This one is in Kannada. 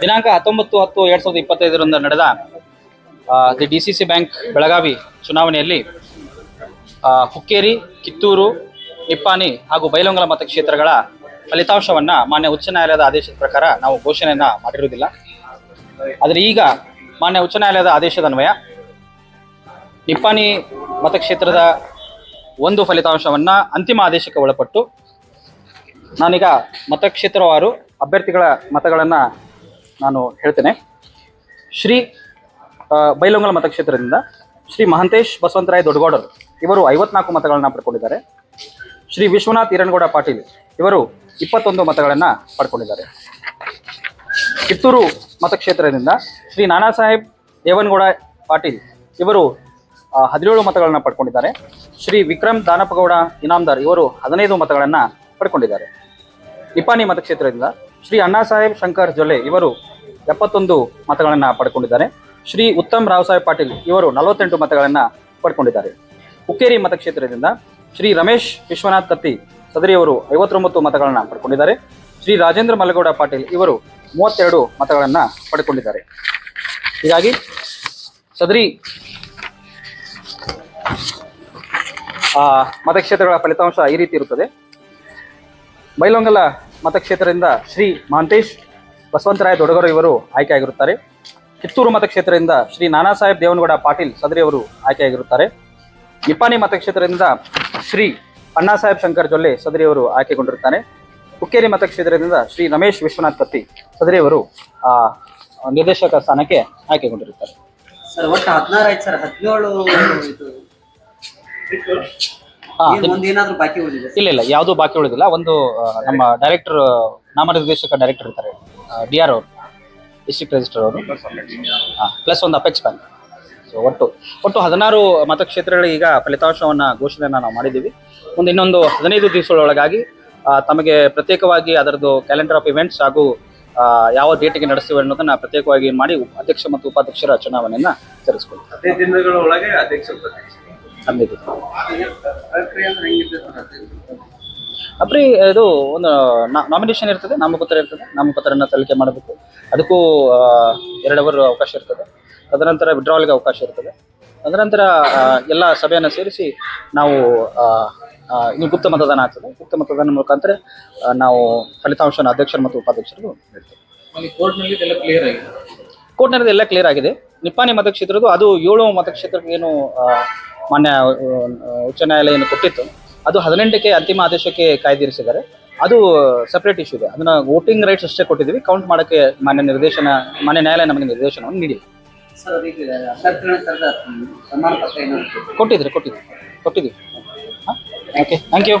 ದಿನಾಂಕ ಹತ್ತೊಂಬತ್ತು ಹತ್ತು ಎರಡು ಸಾವಿರದ ಇಪ್ಪತ್ತೈದರಿಂದ ನಡೆದ the D C C bank Belagavi ಚುನಾವಣೆಯಲ್ಲಿ ಹುಕ್ಕೇರಿ, ಕಿತ್ತೂರು, ನಿಪ್ಪಾಣಿ ಹಾಗೂ ಬೈಲೊಂಗಲ ಮತಕ್ಷೇತ್ರಗಳ ಫಲಿತಾಂಶವನ್ನು ಮಾನ್ಯ ಉಚ್ಚ ನ್ಯಾಯಾಲಯದ ಆದೇಶದ ಪ್ರಕಾರ ನಾವು ಘೋಷಣೆಯನ್ನು ಮಾಡಿರುವುದಿಲ್ಲ. ಆದರೆ ಈಗ ಮಾನ್ಯ ಉಚ್ಚ ನ್ಯಾಯಾಲಯದ ಆದೇಶದ ಅನ್ವಯ, ನಿಪ್ಪಾಣಿ ಮತಕ್ಷೇತ್ರದ ಒಂದು ಫಲಿತಾಂಶವನ್ನು ಅಂತಿಮ ಆದೇಶಕ್ಕೆ ಒಳಪಟ್ಟು ನಾನೀಗ ಮತಕ್ಷೇತ್ರವಾರು ಅಭ್ಯರ್ಥಿಗಳ ಮತಗಳನ್ನು ನಾನು ಹೇಳ್ತೇನೆ. ಶ್ರೀ ಬೈಲೊಂಗಲ ಮತಕ್ಷೇತ್ರದಿಂದ ಶ್ರೀ ಮಹಂತೇಶ್ ಬಸವಂತರಾಯ್ ದೊಡ್ಡಗೌಡರು, ಇವರು ಐವತ್ನಾಲ್ಕು ಮತಗಳನ್ನು ಪಡ್ಕೊಂಡಿದ್ದಾರೆ. ಶ್ರೀ ವಿಶ್ವನಾಥ್ ಇರಣಗೌಡ ಪಾಟೀಲ್, ಇವರು ಇಪ್ಪತ್ತೊಂದು ಮತಗಳನ್ನು ಪಡ್ಕೊಂಡಿದ್ದಾರೆ. ಕಿತ್ತೂರು ಮತಕ್ಷೇತ್ರದಿಂದ ಶ್ರೀ ನಾನಾ ಸಾಹೇಬ್ ದೇವನಗೌಡ ಪಾಟೀಲ್, ಇವರು ಹದಿನೇಳು ಮತಗಳನ್ನು ಪಡ್ಕೊಂಡಿದ್ದಾರೆ. ಶ್ರೀ ವಿಕ್ರಮ್ ದಾನಪ್ಪಗೌಡ ಇನಾಮ್ದಾರ್ ಇವರು ಹದಿನೈದು ಮತಗಳನ್ನು ಪಡ್ಕೊಂಡಿದ್ದಾರೆ. ನಿಪಾನಿ ಮತಕ್ಷೇತ್ರದಿಂದ ಶ್ರೀ ಅಣ್ಣಾ ಸಾಹೇಬ್ ಶಂಕರ್ ಜೊಲ್ಲೆ ಇವರು ಎಪ್ಪತ್ತೊಂದು ಮತಗಳನ್ನು ಪಡ್ಕೊಂಡಿದ್ದಾರೆ. ಶ್ರೀ ಉತ್ತಮ್ ರಾವ್ ಸಾಹೇಬ್ ಪಾಟೀಲ್ ಇವರು ನಲವತ್ತೆಂಟು ಮತಗಳನ್ನು ಪಡ್ಕೊಂಡಿದ್ದಾರೆ. ಹುಕ್ಕೇರಿ ಮತಕ್ಷೇತ್ರದಿಂದ ಶ್ರೀ ರಮೇಶ್ ವಿಶ್ವನಾಥ್ ಕತ್ತಿ ಸದರಿಯವರು ಐವತ್ತೊಂಬತ್ತು ಮತಗಳನ್ನು ಪಡ್ಕೊಂಡಿದ್ದಾರೆ. ಶ್ರೀ ರಾಜೇಂದ್ರ ಮಲಗೌಡ ಪಾಟೀಲ್ ಇವರು ಮೂವತ್ತೆರಡು ಮತಗಳನ್ನು ಪಡ್ಕೊಂಡಿದ್ದಾರೆ. ಹೀಗಾಗಿ ಸದರಿ ಆ, ಮತಕ್ಷೇತ್ರಗಳ ಫಲಿತಾಂಶ ಈ ರೀತಿ ಇರುತ್ತದೆ. ಬೈಲೊಂಗಲ ಮತಕ್ಷೇತ್ರದಿಂದ ಶ್ರೀ ಮಹಂತೇಶ್ ಬಸವಂತರಾಯ ದೊಡಗರು ಇವರು ಆಯ್ಕೆಯಾಗಿರುತ್ತಾರೆ. ಕಿತ್ತೂರು ಮತಕ್ಷೇತ್ರದಿಂದ ಶ್ರೀ ನಾನಾ ಸಾಹೇಬ್ ದೇವನಗೌಡ ಪಾಟೀಲ್ ಸದರಿ ಅವರು ಆಯ್ಕೆಯಾಗಿರುತ್ತಾರೆ. ನಿಪ್ಪಾಣಿ ಮತಕ್ಷೇತ್ರದಿಂದ ಶ್ರೀ ಅಣ್ಣಾ ಸಾಹೇಬ್ ಶಂಕರ್ ಜೊಲ್ಲೆ ಸದರಿ ಅವರು ಆಯ್ಕೆಗೊಂಡಿರುತ್ತಾರೆ. ಹುಕ್ಕೇರಿ ಮತಕ್ಷೇತ್ರದಿಂದ ಶ್ರೀ ರಮೇಶ್ ವಿಶ್ವನಾಥ್ ಪತ್ತಿ ಸದರಿ ಅವರು ಆ, ನಿರ್ದೇಶಕ ಸ್ಥಾನಕ್ಕೆ ಆಯ್ಕೆಗೊಂಡಿರುತ್ತಾರೆ. ಸರ್ ಒಟ್ಟು ಹದಿನಾರು ಆಯ್ತು ಸರ್ ಹದಿನೇಳು ಏನಾದ್ರು ಬಾಕಿ ಉಳಿದಿದೆ ಇಲ್ಲ ಇಲ್ಲ ಯಾವುದೂ ಬಾಕಿ ಉಳಿದಿಲ್ಲ. ಒಂದು ಆ, ನಮ್ಮ ಡೈರೆಕ್ಟರ್ ನಾಮನಿರ್ದೇಶಕ ಡೈರೆಕ್ಟರ್ ಇರ್ತಾರೆ ಡಿ ಆರ್ ಅವರು ಡಿಸ್ಟ್ರಿಕ್ಟ್ ರಿಜಿಸ್ಟರ್ ಅವರು. ಪ್ಲಸ್ ಒಂದು ಅಪೆಕ್ಸ್ ಬ್ಯಾಂಕ್ ಸೊ ಒಟ್ಟು ಒಟ್ಟು ಹದಿನಾರು ಮತಕ್ಷೇತ್ರಗಳಿಗೆ ಈಗ ಫಲಿತಾಂಶವನ್ನ ಘೋಷಣೆಯನ್ನು ನಾವು ಮಾಡಿದ್ದೀವಿ. ಒಂದು ಇನ್ನೊಂದು ಹದಿನೈದು ದಿವಸಗಳೊಳಗಾಗಿ ಆ, ತಮಗೆ ಪ್ರತ್ಯೇಕವಾಗಿ ಅದರದ್ದು ಕ್ಯಾಲೆಂಡರ್ ಆಫ್ ಇವೆಂಟ್ಸ್ ಹಾಗೂ ಆ, ಯಾವ ಡೇಟಿಗೆ ನಡೆಸ್ತೀವಿ ಅನ್ನೋದನ್ನ ಪ್ರತ್ಯೇಕವಾಗಿ ಮಾಡಿ ಅಧ್ಯಕ್ಷ ಮತ್ತು ಉಪಾಧ್ಯಕ್ಷರ ಚುನಾವಣೆಯನ್ನ ಜರುಗಿಸ್ಕೊಳ್ತಾರೆ ಹದಿನೈದು ದಿನಗಳ ಒಳಗೆ ಅಧ್ಯಕ್ಷ ಉಪಾಧ್ಯಕ್ಷ ಹದಿನೈದು ಅಪ್ರಿ ಇದು ಒಂದು ನಾಮಿನೇಷನ್ ಇರ್ತದೆ ನಾಮಪತ್ರ ಇರ್ತದೆ ನಾಮಪತ್ರನ ಸಲ್ಲಿಕೆ ಮಾಡಬೇಕು. ಅದಕ್ಕೂ ಎರಡು ಅವರ್ ಅವಕಾಶ ಇರ್ತದೆ. ತದನಂತರ ವಿಡ್ರಾವಲ್ಗೆ ಅವಕಾಶ ಇರ್ತದೆ. ತದನಂತರ ಆ, ಎಲ್ಲ ಸಭೆಯನ್ನು ಸೇರಿಸಿ ನಾವು ಇನ್ನು ಗುಪ್ತ ಮತದಾನ ಆಗ್ತದೆ. ಗುಪ್ತ ಮತದಾನ ಮುಖಾಂತರ ನಾವು ಫಲಿತಾಂಶನ ಅಧ್ಯಕ್ಷರು ಮತ್ತು ಉಪಾಧ್ಯಕ್ಷರಿಗೂ ನೀಡ್ತೇವೆ ಕೋರ್ಟ್ನಲ್ಲಿ ಎಲ್ಲ ಕ್ಲಿಯರ್ ಆಗಿದೆ. ನಿಪ್ಪಾಣಿ ಮತಕ್ಷೇತ್ರದ್ದು ಅದು ಏಳು ಮತಕ್ಷೇತ್ರಕ್ಕೆ ಏನು ಮಾನ್ಯ ಉಚ್ಚ ನ್ಯಾಯಾಲಯ ಏನು ಕೊಟ್ಟಿತ್ತು. ಅದು ಹದಿನೆಂಟಕ್ಕೆ ಅಂತಿಮ ಆದೇಶಕ್ಕೆ ಕಾಯ್ದಿರಿಸಿದ್ದಾರೆ. ಅದು ಸಪ್ರೇಟ್ ಇಶ್ಯೂ ಇದೆ. ಅದನ್ನ ವೋಟಿಂಗ್ ರೈಟ್ಸ್ ಅಷ್ಟೇ ಕೊಟ್ಟಿದ್ದೀವಿ. ಕೌಂಟ್ ಮಾಡೋಕ್ಕೆ ಮಾನ್ಯ ನಿರ್ದೇಶನ ಮಾನ್ಯ ನ್ಯಾಯಾಲಯ ನಮಗೆ ನಿರ್ದೇಶನವನ್ನು ನೀಡಿಲ್ಲ. ಕೊಟ್ಟಿದ್ರಿ ಕೊಟ್ಟಿದ್ರಿ ಕೊಟ್ಟಿದ್ದೀವಿ. Okay thank you